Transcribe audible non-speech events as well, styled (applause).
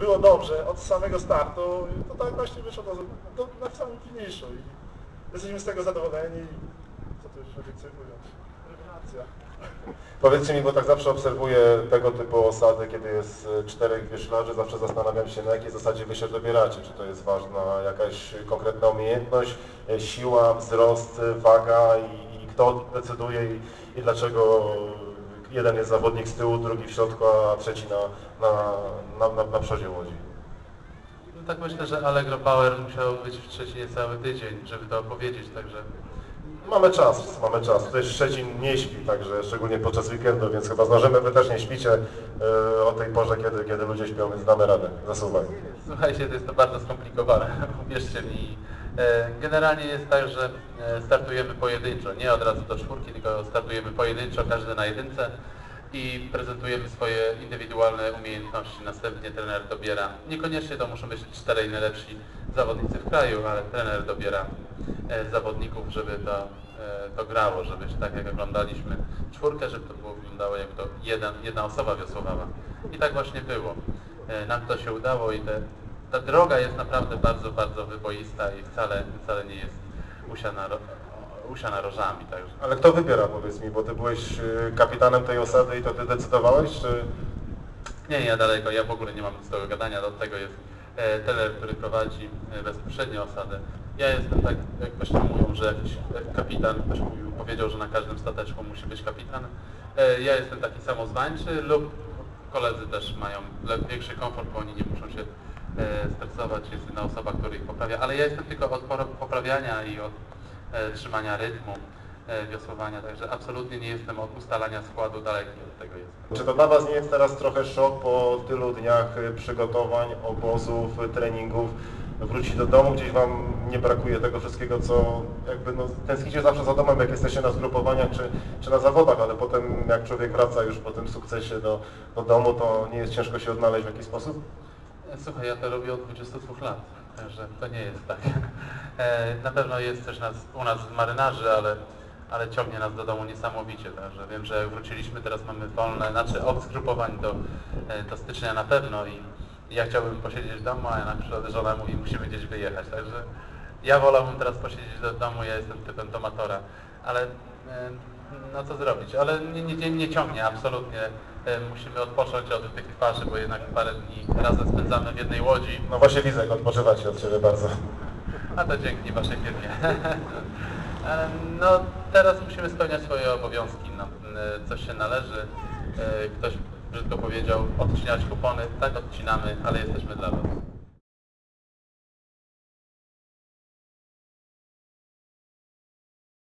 było dobrze od samego startu, to tak właśnie wyszło do, do, na samym finiszu i jesteśmy z tego zadowoleni. Co tu już więcej mówiąc? Rewelacja. (laughs) Powiedzcie mi, bo tak zawsze obserwuję tego typu osady, kiedy jest e, czterech wioślarzy, zawsze zastanawiam się, na jakiej zasadzie wy się dobieracie. Czy to jest ważna jakaś konkretna umiejętność, e, siła, wzrost, waga i, i kto decyduje i, i dlaczego jeden jest zawodnik z tyłu, drugi w środku, a trzeci na, na, na, na, przodzie łodzi. No tak myślę, że Allegro Power musiał być w Szczecinie cały tydzień, żeby to opowiedzieć, także Mamy czas, mamy czas. Tutaj Szczecin nie śpi, także szczególnie podczas weekendu, więc chyba zdążymy, wy też nie śpicie e, o tej porze, kiedy, kiedy ludzie śpią, więc damy radę. Zasuwaj. Słuchajcie, to jest to bardzo skomplikowane, (laughs) uwierzcie mi. E, Generalnie jest tak, że e, startujemy pojedynczo, nie od razu do czwórki, tylko startujemy pojedynczo, każdy na jedynce i prezentujemy swoje indywidualne umiejętności. Następnie trener dobiera, niekoniecznie to muszą być czterej najlepsi zawodnicy w kraju, ale trener dobiera e, zawodników, żeby to, to grało, żeby tak jak oglądaliśmy czwórkę, żeby to było wyglądało jak to jedna, osoba wiosłowała. I tak właśnie było. Nam to się udało i te, ta droga jest naprawdę bardzo, bardzo wyboista i wcale, wcale nie jest usiana, usiana rożami. Także. Ale kto wybiera, powiedz mi, bo ty byłeś e, kapitanem tej osady i to ty decydowałeś, czy... Nie, ja daleko, ja w ogóle nie mam nic do gadania, do tego jest e, trener, który prowadzi e, bezpośrednio osadę. Ja jestem tak, jak właśnie mówią, że jakiś kapitan, ktoś mówił, powiedział, że na każdym stateczku musi być kapitan. E, ja jestem taki samozwańczy lub koledzy też mają większy komfort, bo oni nie muszą się stresować, jest jedna osoba, która ich poprawia, ale ja jestem tylko od poprawiania i od e, trzymania rytmu, e, wiosłowania, także absolutnie nie jestem od ustalania składu, daleki od tego jestem. Czy to dla was nie jest teraz trochę szok po tylu dniach e, przygotowań, obozów, e, treningów? Wrócić do domu, gdzieś wam nie brakuje tego wszystkiego, co jakby no, tęsknicie zawsze za domem, jak jesteście na zgrupowaniach czy, czy na zawodach, ale potem jak człowiek wraca już po tym sukcesie do, do domu, to nie jest ciężko się odnaleźć w jakiś sposób? Słuchaj, ja to robię od 22 lat, także to nie jest tak. E, Na pewno jest też nas, u nas marynarzy, ale, ale ciągnie nas do domu niesamowicie, także wiem, że jak wróciliśmy, teraz mamy wolne, znaczy od zgrupowań do, e, do stycznia na pewno i ja chciałbym posiedzieć w domu, a na przykład żona mówi, musimy gdzieś wyjechać, także ja wolałbym teraz posiedzieć do domu, ja jestem typem tomatora, ale no co zrobić, ale nie, nie, nie ciągnie, absolutnie musimy odpocząć od tych twarzy, bo jednak parę dni razem spędzamy w jednej łodzi, No właśnie widzę, jak odpoczywacie od siebie bardzo. a to dzięki Waszej firmie. (laughs) No teraz musimy spełniać swoje obowiązki, no, coś się należy, E, ktoś brzydko powiedział, odcinać kupony, tak odcinamy, ale jesteśmy dla Was.